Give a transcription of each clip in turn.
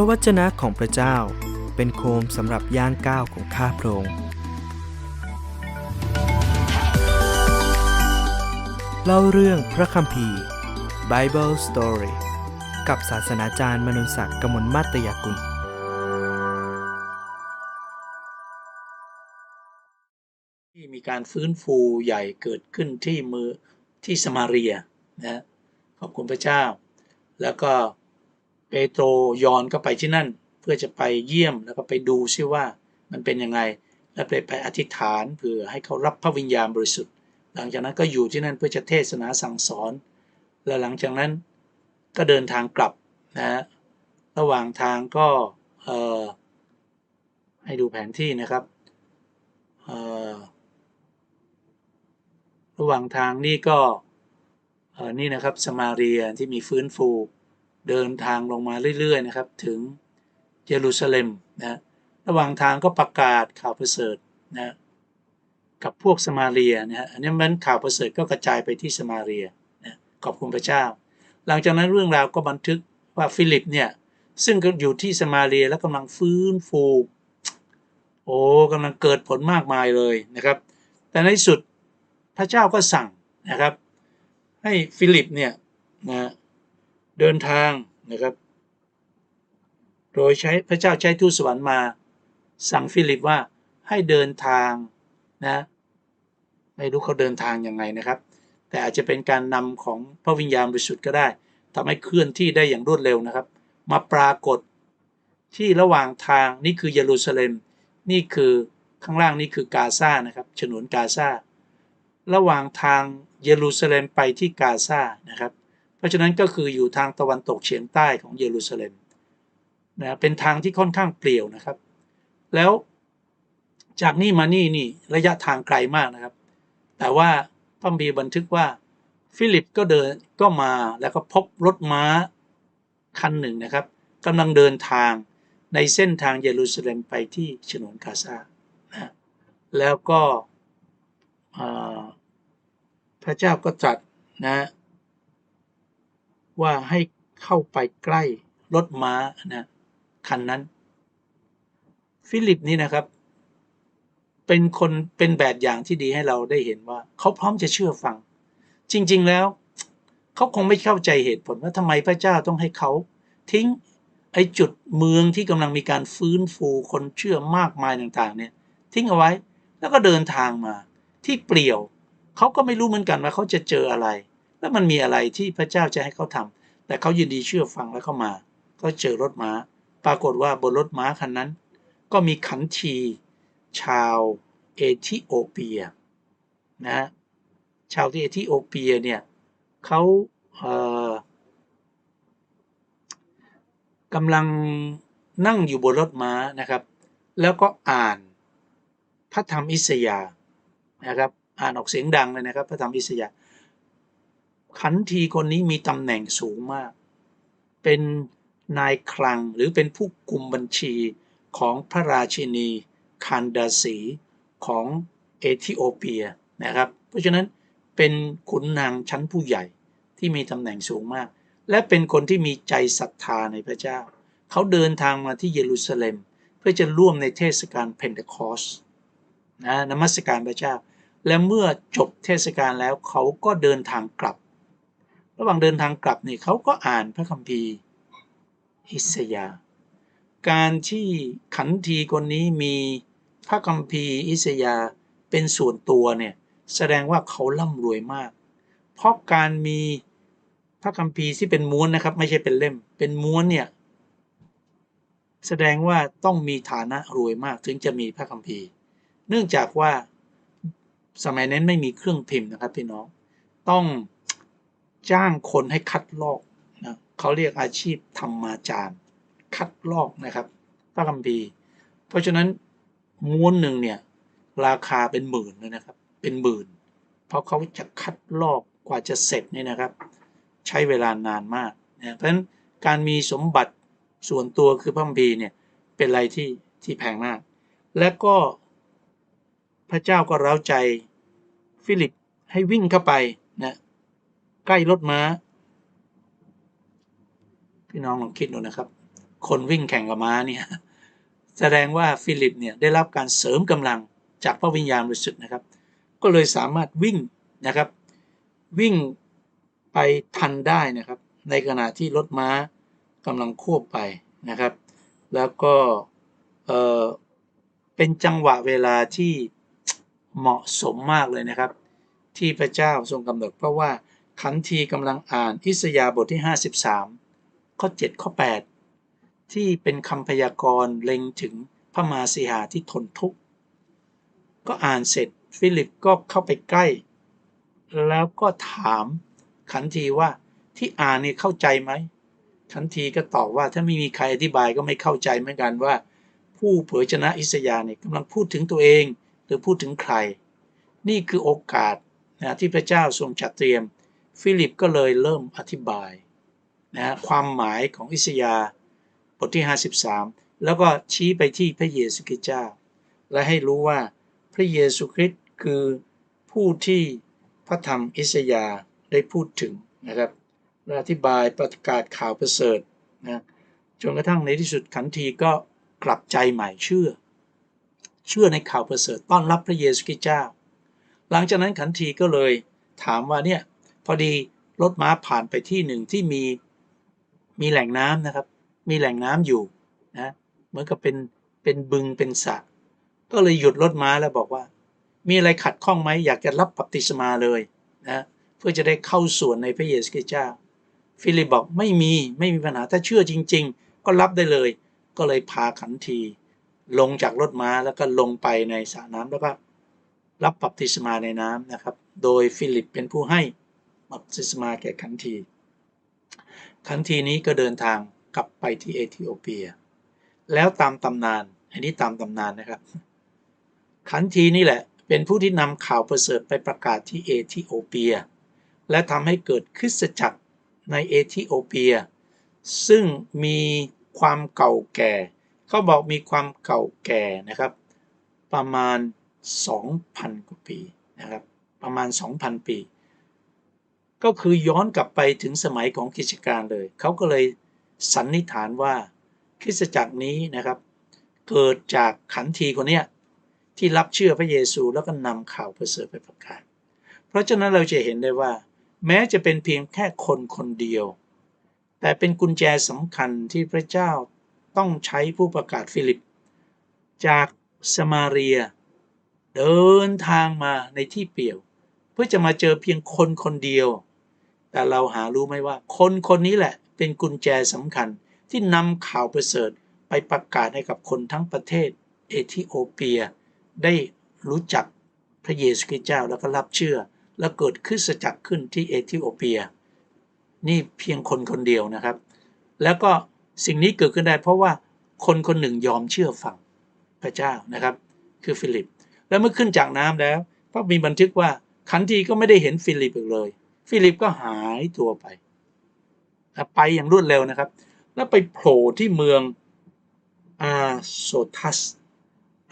ระวจนะของพระเจ้าเป็นโคมสำหรับย่างก้าวของข้าพระองค์เล่าเรื่องพระคัมภีร์ Bible Story กับศาสนาจารย์มนุนศักดิ์กมลมาตยกุล ที่มีการฟื้นฟูใหญ่เกิดขึ้นที่มือที่สมาเรียนะขอบคุณพระเจ้า แล้วก็ ปโตรยอนก็ไปที่นั่น เพื่อจะไปเยี่ยมแล้วก็ไปดูซิว่ามันเป็นยังไง แล้วไปไปอธิษฐานเพื่อให้เขารับพระวิญญาณบริสุทธิ์ หลังจากนั้นก็อยู่ที่นั่นเพื่อจะเทศนาสั่งสอน และหลังจากนั้นก็เดินทางกลับนะฮะระหว่างทางก็เอ่อให้ดูแผนที่นะครับเอ่อระหว่างทางนี่ก็เอ่อนี่นะครับสมาเรียที่มีฟื้นฟู เดินทางลงมาเรื่อยๆนะครับ ถึงเยรูซาเล็มนะระหว่างทางก็ประกาศข่าวประเสริฐนะกับพวกสมาเรียนะฮะอันนี้มันข่าวประเสริฐก็กระจายไปที่สมาเรียนะขอบคุณพระเจ้า หลังจากนั้นเรื่องราวก็บันทึกว่าฟิลิปเนี่ยซึ่งก็อยู่ที่สมาเรียแล้วกำลังฟื้นฟูโอ้กำลังเกิดผลมากมายเลยนะครับ แต่ในสุดพระเจ้าก็สั่งนะครับ ให้ฟิลิปเนี่ยนะ เดินทางนะครับ โดยใช้พระเจ้าใช้ทูตสวรรค์มา สั่งฟิลิปว่าให้เดินทางนะไม่รู้เขาเดินทางยังไงนะครับ แต่อาจจะเป็นการนำของพระวิญญาณบริสุทธิ์ก็ได้ทำให้เคลื่อนที่ได้อย่างรวดเร็วนะครับ มาปรากฏที่ระหว่างทางนี่คือเยรูซาเล็ม นี่คือข้างล่างนี่คือกาซานะครับฉนวนกาซาระหว่างทางเยรูซาเล็มไปที่กาซานะครับ ราะฉะนั้นก็คืออยู่ทางตะวันตกเฉียงใต้ของเยรูซาเล็มนะเป็นทางที่ค่อนข้างเปลี่ยวนะครับ แล้วจากนี่มานี่นี่ระยะทางไกลมากนะครับ แต่ว่าพระคัมภีร์บันทึกว่าฟิลิปก็เดินก็มาแล้วก็พบรถม้าคันหนึ่งนะครับกำลังเดินทางในเส้นทางเยรูซาเล็มไปที่ฉนวนกาซานะแล้วก็พระเจ้าก็ตรัสนะ ว่าให้เข้าไปใกล้รถม้านะคันนั้น ฟิลิปนี่นะครับ เป็นคนเป็นแบบอย่างที่ดีให้เราได้เห็นว่า เขาพร้อมจะเชื่อฟัง จริง ๆ แล้วเขาคงไม่เข้าใจเหตุผลว่าทำไมพระเจ้าต้องให้เขา ทิ้งไอ้จุดเมืองที่กำลังมีการฟื้นฟูคนเชื่อมากมายต่างๆ เนี่ย ทิ้งเอาไว้แล้วก็เดินทางมา ที่เปลี่ยว เขาก็ไม่รู้เหมือนกันว่าเขาจะเจออะไร แล้วมันมีอะไรที่พระเจ้าจะให้เขาทำแต่เขายินดีเชื่อฟังแล้วเข้ามา ก็เจอรถม้า ปรากฏว่าบนรถม้าคันนั้น ก็มีขันทีชาวเอธิโอเปียนะฮะชาวที่เอธิโอเปียเนี่ยเขาเอ่อกำลังนั่งอยู่บนรถม้านะครับ แล้วก็อ่านพระธรรมอิสยาห์นะครับ อ่านออกเสียงดังเลยนะครับ พระธรรมอิสยาห์ ขันทีคนนี้มีตำแหน่งสูงมาก เป็นนายคลังหรือเป็นผู้กุมบัญชีของพระราชินีคันดาสีของเอธิโอเปียนะครับ เพราะฉะนั้นเป็นขุนนางชั้นผู้ใหญ่ที่มีตำแหน่งสูงมาก และเป็นคนที่มีใจศรัทธาในพระเจ้า เขาเดินทางมาที่เยรูซาเล็ม เพื่อจะร่วมในเทศกาลเพนเทคอสนะนมัสการพระเจ้า และเมื่อจบเทศกาลแล้วเขาก็เดินทางกลับ ระหว่างเดินทางกลับนี่เขาก็อ่านพระคัมภีร์อิสยา การที่ขันทีคนนี้มีพระคัมภีร์อิสยาเป็นส่วนตัวเนี่ยแสดงว่าเขาร่ำรวยมาก เพราะการมีพระคัมภีร์ที่เป็นม้วนนะครับ ไม่ใช่เป็นเล่ม เป็นม้วนเนี่ยแสดงว่าต้องมีฐานะรวยมากถึงจะมีพระคัมภีร์ เนื่องจากว่าสมัยนั้นไม่มีเครื่องพิมพ์นะครับพี่น้อง ต้อง จ้างคนให้คัดลอกนะเขาเรียกอาชีพธรรมาจารย์ คัดลอกนะครับพระคัมภีร์เพราะฉะนั้นม้วนหนึ่งเนี่ยราคาเป็นหมื่นเลยนะครับ เป็นหมื่น เพราะเขาจะคัดลอกกว่าจะเสร็จเนี่ยนะครับ ใช้เวลานานมากนะเพราะฉะนั้นการมีสมบัติส่วนตัวคือพระคัมภีร์เนี่ยเป็นอะไรที่ที่แพงมาก และก็พระเจ้าก็เร้าใจฟิลิปให้วิ่งเข้าไปนะ ใกล้รถม้า พี่น้องลองคิดดูนะครับ คนวิ่งแข่งกับม้าเนี่ย แสดงว่าฟิลิปเนี่ยได้รับการเสริมกำลังจากพระวิญญาณบริสุทธิ์นะครับ ก็เลยสามารถวิ่งนะครับ วิ่งไปทันได้นะครับ ในขณะที่รถม้ากำลังควบไปนะครับ แล้วก็เออเป็นจังหวะเวลาที่เหมาะสมมากเลยนะครับ ที่พระเจ้าทรงกำหนดเพราะว่า ขันทีกำลังอ่านอิสยาบทที่ 53 ข้อ 7 ข้อ 8 ที่เป็นคำพยากรณ์เล็งถึงพระมาสีหาที่ทนทุกข์ ก็อ่านเสร็จฟิลิปก็เข้าไปใกล้ แล้วก็ถามขันทีว่าที่อ่านนี่เข้าใจไหมขันทีก็ตอบว่าถ้าไม่มีใครอธิบายก็ไม่เข้าใจเหมือนกันว่า ผู้เผยชนะอิสยาเนี่ยกำลังพูดถึงตัวเอง หรือพูดถึงใคร นี่คือโอกาสนะที่พระเจ้าทรงจัดเตรียม ฟิลิปก็เลยเริ่มอธิบายนะความหมายของอิสยาบทที่ 53 แล้วก็ชี้ไปที่พระเยซูคริสต์เจ้า และให้รู้ว่าพระเยซูคริสต์คือผู้ที่พระธรรมอิสยาห์ได้พูดถึงนะครับและอธิบายประกาศข่าวประเสริฐนะจนกระทั่งในที่สุดขันทีก็กลับใจใหม่เชื่อ เชื่อในข่าวประเสริฐต้อนรับพระเยซูคริสต์เจ้า หลังจากนั้นขันทีก็เลยถามว่าเนี่ย พอดีรถม้าผ่านไปที่หนึ่งที่มีมีแหล่งน้ำนะครับ มีแหล่งน้ำอยู่นะเหมือนกับเป็นเป็นบึงเป็นสระก็เลยหยุดรถม้าแล้วบอกว่า มีอะไรขัดข้องไหมอยากจะรับบัพติศมาเลยนะเพื่อจะได้เข้าส่วนในพระเยซูคริสต์เจ้า ฟิลิปบอกไม่มีไม่มีปัญหาถ้าเชื่อจริง ๆ ก็รับได้เลย ก็เลยพาขันที ลงจากรถม้าแล้วก็ลงไปในสระน้ำแล้วก็รับบัพติศมาในน้ำนะครับ โดยฟิลิปเป็นผู้ให้ บัพติศมาแก่ขันที ขันทีนี้ก็เดินทางกลับไปที่เอธิโอเปีย แล้วตามตำนาน อันนี้ตามตำนานนะครับ ขันทีนี่แหละเป็นผู้ที่นำข่าวประเสริฐไปประกาศที่เอธิโอเปีย และทำให้เกิดคริสตจักรในเอธิโอเปีย ซึ่งมีความเก่าแก่ เขาบอกมีความเก่าแก่นะครับ ประมาณ 2,000 กว่าปีนะครับ ประมาณ 2,000 ปี ก็คือย้อนกลับไปถึงสมัยของกิจการเลย เขาก็เลยสันนิษฐานว่าคริสตจักรนี้นะครับ เกิดจากขันทีคนเนี้ยที่รับเชื่อพระเยซูแล้วก็นำข่าวประเสริฐไปประกาศ เพราะฉะนั้นเราจะเห็นได้ว่า แม้จะเป็นเพียงแค่คนคนเดียว แต่เป็นกุญแจสำคัญที่พระเจ้าต้องใช้ผู้ประกาศฟิลิป จากสมาเรีย เดินทางมาในที่เปี่ยว เพื่อจะมาเจอเพียงคนคนเดียว แต่เราหารู้ไหมว่า คนคนนี้แหละ เป็นกุญแจสำคัญที่นำข่าวประเสริฐไปประกาศให้กับคนทั้งประเทศ เอธิโอเปีย ได้รู้จักพระเยซูคริสต์เจ้าแล้วก็รับเชื่อ แล้วเกิดคริสจักขึ้นที่เอธิโอเปีย นี่เพียงคนคนเดียวนะครับ แล้วก็สิ่งนี้เกิดขึ้นได้เพราะว่าคนคนหนึ่งยอมเชื่อฟังพระเจ้านะครับ คือฟิลิป แล้วเมื่อขึ้นจากน้ำแล้วพระมีบันทึกว่าขันทีก็ไม่ได้เห็นฟิลิปอีกเลย ฟิลิปก็หายตัวไปไปอย่างรวดเร็วนะครับ แล้วไปโผล่ที่เมืองอาโซทัส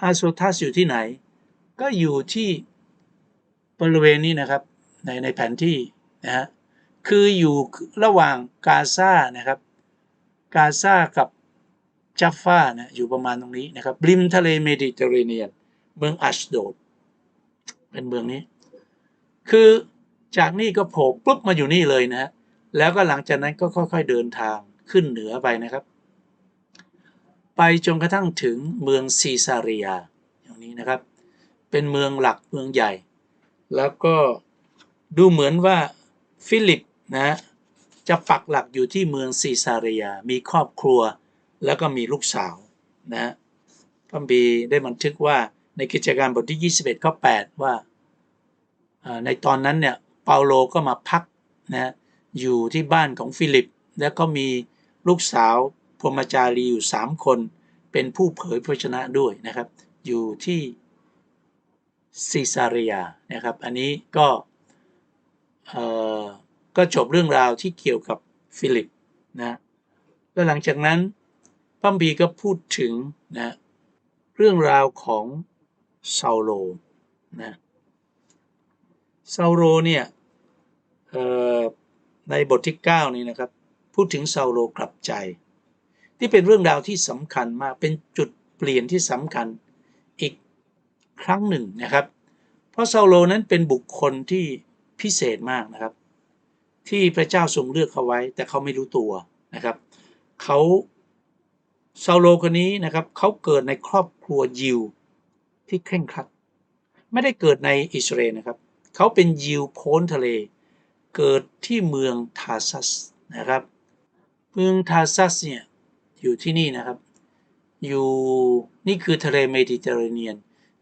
อาโซทัสอยู่ที่ไหน ก็อยู่ที่บริเวณนี้นะครับในในแผนที่นะฮะคืออยู่ระหว่างกาซานะครับ กาซากับจัฟฟานะอยู่ประมาณตรงนี้นะครับริมทะเลเมดิเตอร์เรเนียน เมืองอัชโดดเป็นเมืองนี้ คือ จากนี่ก็โผล่ปุ๊บมาอยู่นี่เลยนะฮะแล้วก็หลังจากนั้นก็ค่อยๆเดินทางขึ้นเหนือไปนะครับ ไปจนกระทั่งถึงเมืองซีซารียอย่างนี้นะครับ เป็นเมืองหลักเมืองใหญ่ แล้วก็ดูเหมือนว่าฟิลิปนะจะปักหลักอยู่ที่เมืองซีซารียมีครอบครัวแล้วก็มีลูกสาวนะพระบีได้บันทึกว่าในกิจการบทที่ 21ข้อ8ว่าในตอนนั้นเนี่ย เปาโลก็มาพักนะอยู่ที่บ้านของฟิลิป แล้วก็มีลูกสาวพรมจารีอยู่ 3 คน เป็นผู้เผยพระชนะด้วยนะครับ อยู่ที่ซีซาเรียนะครับ อันนี้ก็ก็จบเรื่องราวที่เกี่ยวกับฟิลิปนะแล้วหลังจากนั้นพัมบีก็พูดถึงนะเรื่องราวของซาโลนะ ซาโลเนี่ยในบทที่ 9 นี้นะครับ พูดถึงซาโลกลับใจ ที่เป็นเรื่องราวที่สำคัญมากเป็นจุดเปลี่ยนที่สำคัญอีกครั้งหนึ่งนะครับ เพราะซาโลนั้นเป็นบุคคลที่พิเศษมากนะครับ ที่พระเจ้าทรงเลือกเขาไว้ แต่เขาไม่รู้ตัวนะครับเขาซาโลคนนี้นะครับเขาเกิดในครอบครัวยิวที่เคร่งครัด ไม่ได้เกิดในอิสราเอลนะครับ เขาเป็นยิวพ้นทะเล เกิดที่เมืองทาซัสนะครับ เมืองทาซัสเนี่ยอยู่ที่นี่นะครับ อยู่นี่คือทะเลเมดิเตอร์เรเนียน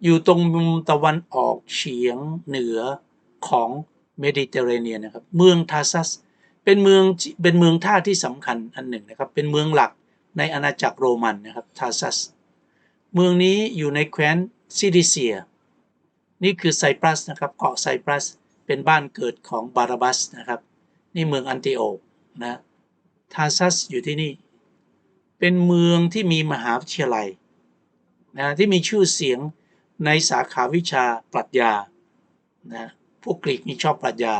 อยู่ตรงมุมตะวันออกเฉียงเหนือของเมดิเตอร์เรเนียนนะครับ เมืองทาซัสเป็นเมืองเป็นเมืองท่าที่สำคัญอันหนึ่งนะครับ เป็นเมืองหลักในอาณาจักรโรมันนะครับทาซัส เมืองนี้อยู่ในแคว้นซิลิเซีย นี่คือไซปรัสนะครับเกาะไซปรัสเป็นบ้านเกิดของบาราบัสนะครับ นี่เมืองอันติโอกนะทาซัสอยู่ที่นี่ เป็นเมืองที่มีมหาวิทยาลัยนะที่มีชื่อเสียงในสาขาวิชาปรัชญานะพวกกรีกนี่ชอบปรัชญา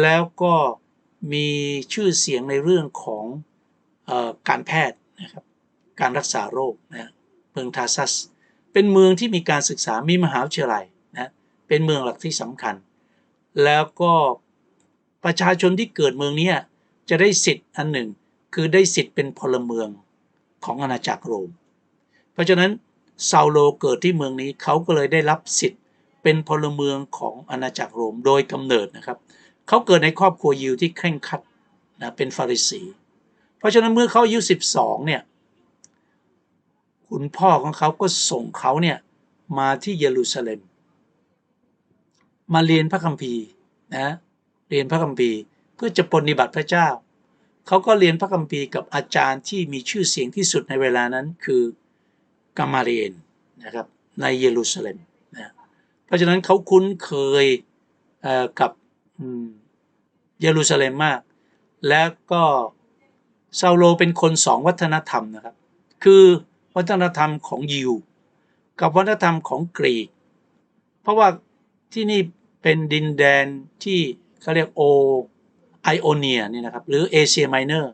แล้วก็มีชื่อเสียงในเรื่องของเออการแพทย์นะครับการรักษาโรคนะเมืองทาซัส เป็นเมืองที่มีการศึกษามีมหาวิทยาลัย เป็นเมืองหลักที่สำคัญ แล้วก็ประชาชนที่เกิดเมืองนี้จะได้สิทธิ์อันหนึ่ง คือได้สิทธิ์เป็นพลเมืองของอาณาจักรโรม เพราะฉะนั้นซาโลเกิดที่เมืองนี้เขาก็เลยได้รับสิทธิ์เป็นพลเมืองของอาณาจักรโรมโดยกำเนิดนะครับ เขาเกิดในครอบครัวยิวที่เคร่งครัดนะเป็นฟาริสี เพราะฉะนั้นเมื่อเขาอายุ 12 เนี่ย คุณพ่อของเขาก็ส่งเขาเนี่ยมาที่เยรูซาเล็ม มาเรียนพระคัมภีร์นะเรียนพระคัมภีร์เพื่อจะปฏิบัติพระเจ้า เขาก็เรียนพระคัมภีร์กับอาจารย์ที่มีชื่อเสียงที่สุดในเวลานั้นคือกามาเรียนนะครับในเยรูซาเล็มนะเพราะฉะนั้นเขาคุ้นเคยเกับเยรูซาเล็มมาก และก็ซาโลเป็นคนสองวัฒนธรรมนะครับ คือวัฒนธรรมของยิว กับวัฒนธรรมของกรีก เพราะว่า ที่นี่เป็นดินแดนที่เขาเรียกโอไอโอเนียนี่นะครับหรือเอเชียไมเนอร์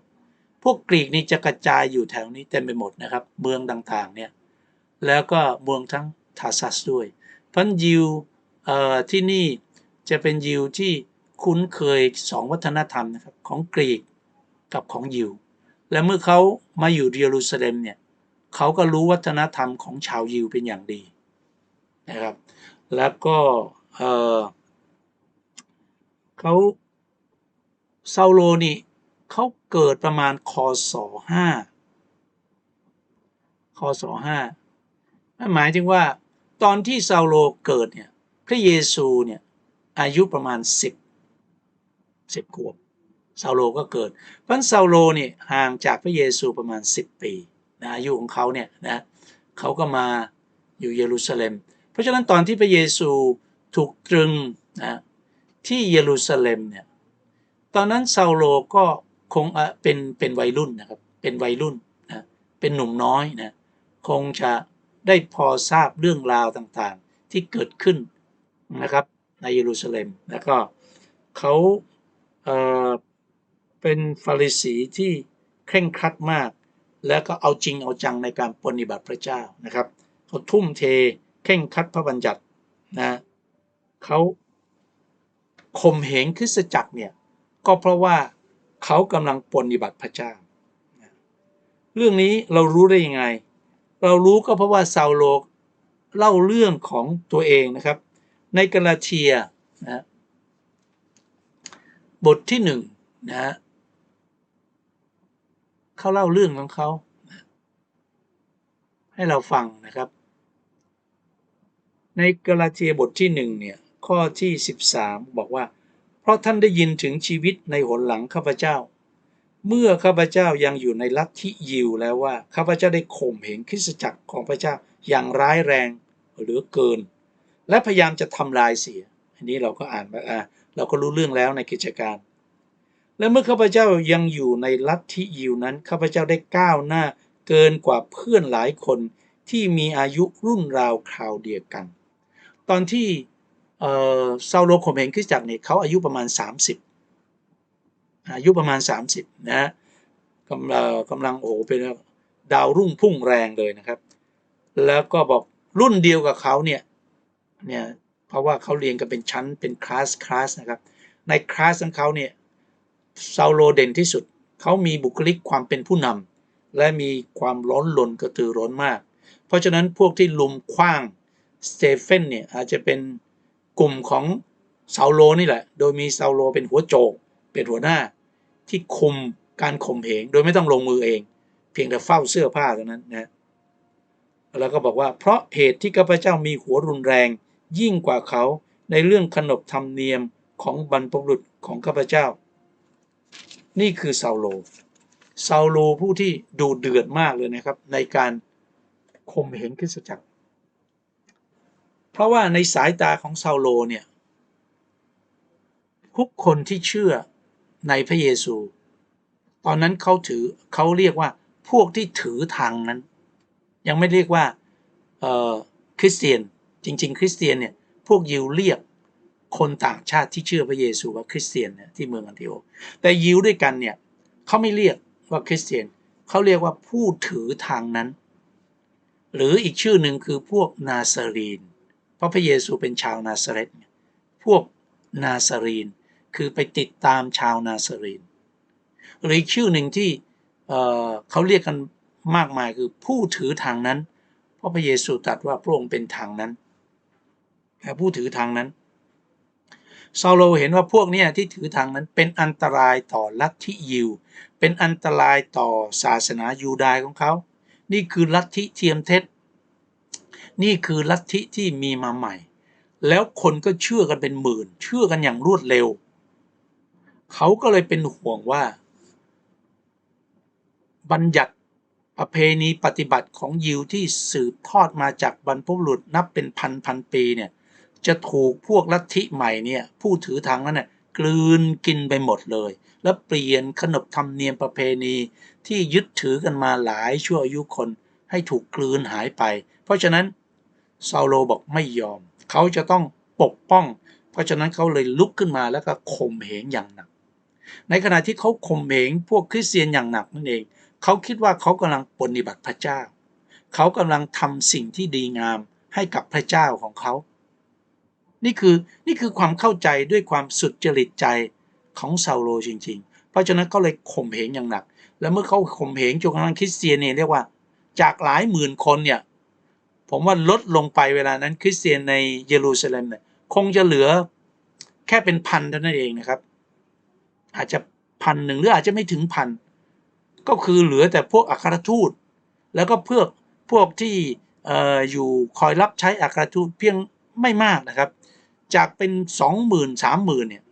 พวกกรีกนี่จะกระจายอยู่แถวนี้เต็มไปหมดนะครับ เมืองต่างๆเนี่ยแล้วก็เมืองทั้งทาซัสด้วยพราะยิวเอ่อที่นี่จะเป็นยิวที่คุ้นเคยสองวัฒนธรรมนะครับของกรีกกับของยิว และเมื่อเขามาอยู่เยรูซาเล็มเนี่ยเขาก็รู้วัฒนธรรมของชาวยิวเป็นอย่างดีนะครับ แล้วก็ เออเขาซาโลนี่เขาเกิดประมาณคศห้าคศห้ามันหมายถึงว่าตอนที่ซาโลเกิดเนี่ยพระเยซูเนี่ยอายุประมาณสิบสิบขวบซาโลก็เกิดเพราะซาโลเนี่ยห่างจากพระเยซูประมาณสิบปีนะอายุของเขาเนี่ยนะเขาก็มาอยู่เยรูซาเล็ม เพราะฉะนั้นตอนที่พระเยซู ถูกตรึงนะที่เยรูซาเล็มเนี่ยตอนนั้นซาโลก็คงเป็นเป็นวัยรุ่นนะครับเป็นวัยรุ่นนะเป็นหนุ่มน้อยนะคงจะได้พอทราบเรื่องราวต่างๆ ที่เกิดขึ้นนะครับในเยรูซาเล็มแล้วก็เขาเออเป็นฟาริสีที่เคร่งครัดมาก แล้วก็เอาจริงเอาจังในการปฏิบัติพระเจ้านะครับเขาทุ่มเทเคร่งครัดพระบัญญัตินะ เขาข่มเหงคริสตจักรเนี่ย ก็เพราะว่าเขากำลังปฏิบัติพระเจ้า เรื่องนี้เรารู้ได้ยังไง เรารู้ก็เพราะว่าซาโลเล่าเรื่องของตัวเองนะครับ ในกาลาเทียนะบทที่หนึ่งนะเขาเล่าเรื่องของเขานะให้เราฟังนะครับ ในกาลาเทียบทที่หนึ่งเนี่ย ข้อที่ 13 บอกว่า เพราะท่านได้ยินถึงชีวิตในหนหลังข้าพเจ้า เมื่อข้าพเจ้ายังอยู่ในลัทธิยิวแล้วว่าข้าพเจ้าได้ข่มเหงคริสตจักรของพระเจ้าอย่างร้ายแรงหลือเกิน และพยายามจะทำลายเสีย อันนี้เราก็อ่านมาอ่าเราก็รู้เรื่องแล้วในกิจการ และเมื่อข้าพเจ้ายังอยู่ในลัทธิยิวนั้นข้าพเจ้าได้ก้าวหน้าเกินกว่าเพื่อนหลายคนที่มีอายุรุ่นราวคราวเดียวกัน ตอนที่ เอ่อซาโลข่มเหงคริสตจักรเนี่ยเขาอายุประมาณ 30 อายุประมาณ 30 นะฮะกำลังกำลังโอ้เป็นดาวรุ่งพุ่งแรงเลยนะครับ แล้วก็บอกรุ่นเดียวกับเขาเนี่ยเนี่ยเพราะว่าเขาเรียนกันเป็นชั้นเป็นคลาสคลาสนะครับในคลาสของเขาเนี่ยซาโลเด่นที่สุด เขามีบุคลิกความเป็นผู้นำและมีความร้อนรนกระตือร้อนมาก เพราะฉะนั้นพวกที่ลุมคว้างสเตเฟนเนี่ยอาจจะเป็น กลุ่มของเซาโลนี่แหละ โดยมีเซาโลเป็นหัวโจก เป็นหัวหน้า ที่คุมการข่มเหงโดยไม่ต้องลงมือเอง เพียงแต่เฝ้าเสื้อผ้าเท่านั้นนะแล้วก็บอกว่าเพราะเหตุที่ข้าพเจ้ามีหัวรุนแรง ยิ่งกว่าเขาในเรื่องขนบธรรมเนียมของบรรพบุรุษของข้าพเจ้า นี่คือเซาโลเซาโลผู้ที่ดูเดือดมากเลยนะครับ ในการข่มเหงคริสตจักร ราะว่าในสายตาของซาโลเนี่ยทุกคนที่เชื่อในพระเยซู ตอนนั้นเขาถือเขาเรียกว่าพวกที่ถือทางนั้น ยังไม่เรียกว่าคริสเตียนจริง ๆ คริสเตียนเนี่ยพวกยิวเรียกคนต่างชาติที่เชื่อพระเยซูว่าคริสเตียนเนี่ยที่เมืองอันทิโอแต่ยิวด้วยกันเนี่ยเขาไม่เรียกว่าคริสเตียนเขาเรียกว่าผู้ถือทางนั้น หรืออีกชื่อหนึ่งคือพวกนาซารีน เพราะพระเยซูเป็นชาวนาซาเรตไงพวกนาซารีนคือไปติดตามชาวนาซารีนหรืออีกชื่อหนึ่งที่เเขาเรียกกันมากมายคือผู้ถือทางนั้น เพราะพระเยซูตรัสว่าพระองค์เป็นทางนั้นแต่ผู้ถือทางนั้นซาโลเห็นว่าพวกนี้ที่ถือทางนั้นเป็นอันตรายต่อลัทธิยิว เป็นอันตรายต่อศาสนายูดายของเขา นี่คือลัทธิเทียมเท็จ นี่คือลัทธิที่มีมาใหม่ แล้วคนก็เชื่อกันเป็นหมื่น เชื่อกันอย่างรวดเร็ว เขาก็เลยเป็นห่วงว่า บัญญัติประเพณีปฏิบัติของยิวที่สืบทอดมาจากบรรพบุรุษนับเป็นพันพันปีเนี่ยจะถูกพวกลัทธิใหม่เนี่ยผู้ถือทางนั้นน่ะกลืนกินไปหมดเลย แล้วเปลี่ยนขนบธรรมเนียมประเพณีที่ยึดถือกันมาหลายชั่วอายุคนให้ถูกกลืนหายไป เพราะฉะนั้น ซาโลบอกไม่ยอม เขาจะต้องปกป้อง เพราะฉะนั้นเขาเลยลุกขึ้นมาแล้วก็ข่มเหงอย่างหนัก ในขณะที่เขาข่มเหงพวกคริสเตียนอย่างหนักนั่นเอง เขาคิดว่าเขากำลังปฏิบัติพระเจ้า เขากำลังทำสิ่งที่ดีงามให้กับพระเจ้าของเขา นี่คือนี่คือความเข้าใจด้วยความสุดจริตใจของซาโลจริง ๆ เพราะฉะนั้นก็เลยข่มเหงอย่างหนัก แล้วเมื่อเขาข่มเหงจนกระทั่งคริสเตียนเนี่ยเรียกว่า จากหลายหมื่นคนเนี่ย ผมว่าลดลงไปเวลานั้นคริสเตียนในเยรูซาเล็มเนี่ยคงจะเหลือแค่เป็นพันเท่านั้นเองนะครับ อาจจะพันหนึ่งหรืออาจจะไม่ถึงพันก็คือเหลือแต่พวกอัครทูต แล้วก็เพวกพวกที่เอ่ออยู่คอยรับใช้อัครทูตเพียงไม่มากนะครับ จากเป็นสองหมื่นสามหมื่นเนี่ย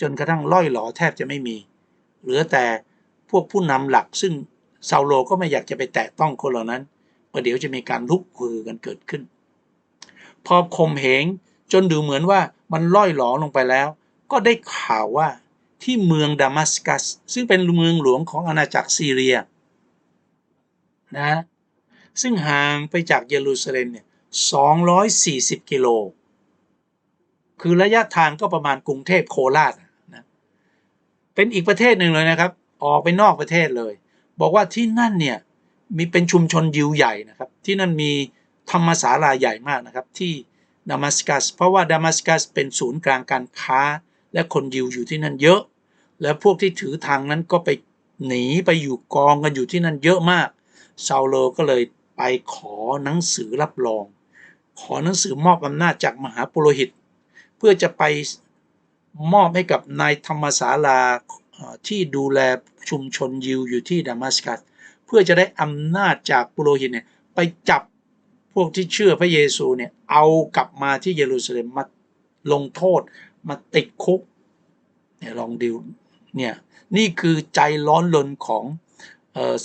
จนกระทั่งล่อยหลอแทบจะไม่มี เหลือแต่พวกผู้นำหลักซึ่งซาโลก็ไม่อยากจะไปแตะต้องคนเหล่านั้น ประเดี๋ยวจะมีการลุกฮือกันเกิดขึ้น พอข่มเหงจนดูเหมือนว่ามันล่อยหลอลงไปแล้ว ก็ได้ข่าวว่าที่เมืองดามัสกัส ซึ่งเป็นเมืองหลวงของอาณาจักรซีเรียนะซึ่งห่างไปจากเยรูซาเล็มเนี่ย240 กิโล คือระยะทางก็ประมาณกรุงเทพโคราชนะเป็นอีกประเทศหนึ่งเลยนะครับ ออกไปนอกประเทศเลย บอกว่าที่นั่นเนี่ย มีเป็นชุมชนยิวใหญ่นะครับ ที่นั่นมีธรรมศาลาใหญ่มากนะครับ ที่ดามัสกัส เพราะว่าดามัสกัสเป็นศูนย์กลางการค้า และคนยิวอยู่ที่นั่นเยอะ และพวกที่ถือทางนั้นก็ไปหนีไปอยู่กองกันอยู่ที่นั่นเยอะมากซาโลก็เลยไปขอหนังสือรับรอง ขอหนังสือมอบอำนาจจากมหาปุโรหิต เพื่อจะไปมอบให้กับนายธรรมศาลาที่ดูแลชุมชนยิวอยู่ที่ดามัสกัส เพื่อจะได้อำนาจจากปุโรหิตเนี่ยไปจับพวกที่เชื่อพระเยซูเนี่ยเอากลับมาที่เยรูซาเล็มมาลงโทษมาติดคุกเนี่ยลองดูเนี่ยนี่คือใจร้อนรนของ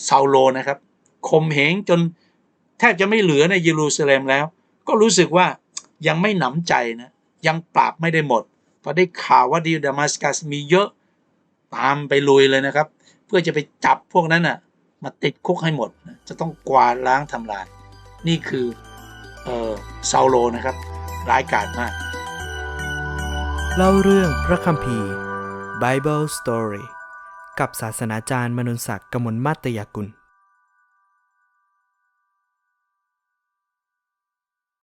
เซาโลนะครับข่มเหงจนแทบจะไม่เหลือในเยรูซาเล็มแล้ว ก็รู้สึกว่ายังไม่หนำใจนะยังปราบไม่ได้หมดพอได้ข่าวว่าดีดามัสกัสมีเยอะตามไปลุยเลยนะครับ เพื่อจะไปจับพวกนั้นน่ะ มาติดคุกให้หมด จะต้องกวาดล้างทำลาย นี่คือเออซาโลนะครับ ร้ายกาจมาก เล่าเรื่องพระคัมภีร์ Bible Story กับศาสนาจารย์มนุนศักดิ์กมลมาตตยกุล